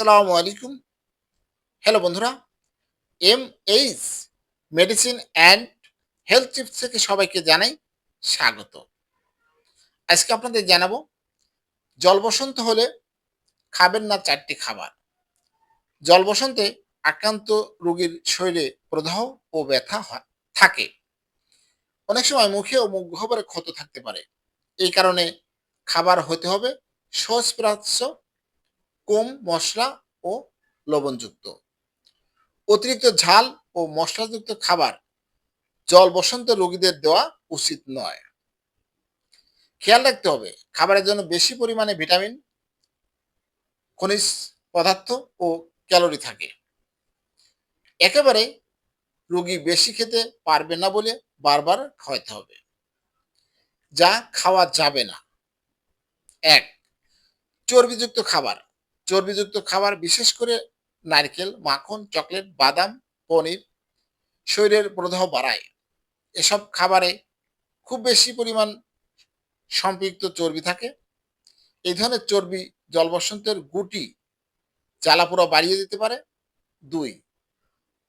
আসসালামু আলাইকুম। হ্যালো বন্ধুরা। M H medicine and health tips থেকে সবাইকে জানাই স্বাগত। আজকে আপনাদের জানাব, জল বসন্ত হলে খাবেন না চারটি খাবার। জল বসন্তে আক্রান্ত রোগীর শরীরে প্রদাহ ও ব্যথা থাকে। অনেক সময় মুখে ও মুখ গহ্বরে ক্ষত থাকতে পারে। এই কারণে খাবার হতে হবে সহজপ্রাচ্য কম, মশলা ও লবণযুক্ত। অতিরিক্ত ঝাল ও মশলাযুক্ত খাবার জল বসন্ত রোগীদের দেওয়া উচিত নয়। খেয়াল রাখতে হবে, খাবারের জন্য বেশি পরিমাণে ভিটামিন, খনিজ পদার্থ ও ক্যালোরি থাকে। একেবারে রোগী বেশি খেতে পারবে না বলে বারবার খাওয়াতে হবে। যা খাওয়া যাবে না। এক, চর্বিযুক্ত খাবার। চর্বিযুক্ত খাবার, বিশেষ করে নারকেল, মাখন, চকলেট, বাদাম, পনির, শরীরের প্রদাহ বাড়ায়। এসব খাবারে খুব বেশি পরিমাণ সম্পৃক্ত চর্বি থাকে। এই ধরনের চর্বি জলবসন্তের গুটি জ্বালাপোড়া বাড়িয়ে দিতে পারে। দুই,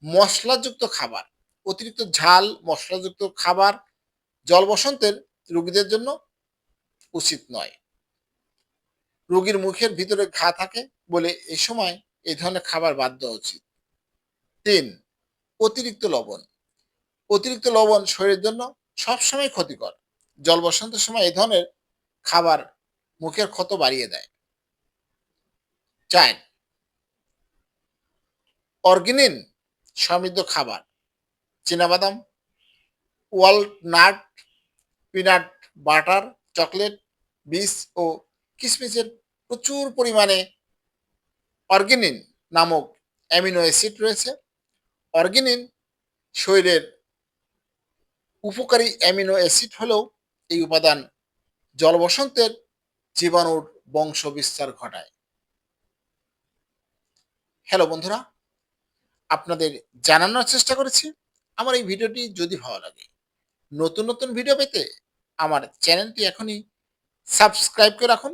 মশলাযুক্ত খাবার, অতিরিক্ত ঝাল, মশলাযুক্ত খাবার জলবসন্তের রোগীদের জন্য উচিত নয়। রোগীর মুখের ভিতরে ঘা থাকে বলে এ সময় এই ধরনের খাবার বাদ দেওয়া উচিত। তিন, অতিরিক্ত লবণ। অতিরিক্ত লবণ শরীরের জন্য সবসময় ক্ষতিকর। জল বসন্তের সময় এই ধরনের খাবার মুখের ক্ষত বাড়িয়ে দেয়। চার, অর্গিনিন সমৃদ্ধ খাবার। চীনাবাদাম, ওয়ালনাট, পিনাট, বাটার, চকলেট বিষ ও কিশমিশের প্রচুর পরিমাণে অর্গেনিন নামক অ্যামিনো অ্যাসিড রয়েছে। অর্গেনিন শরীরের উপকারী অ্যামিনো অ্যাসিড হলেও এই উপাদান জলবসন্তের জীবাণুর বংশ বিস্তার ঘটায়। হ্যালো বন্ধুরা, আপনাদের জানানোর চেষ্টা করেছি। আমার এই ভিডিওটি যদি ভালো লাগে, নতুন নতুন ভিডিও পেতে আমার চ্যানেলটি এখনই সাবস্ক্রাইব করে রাখুন।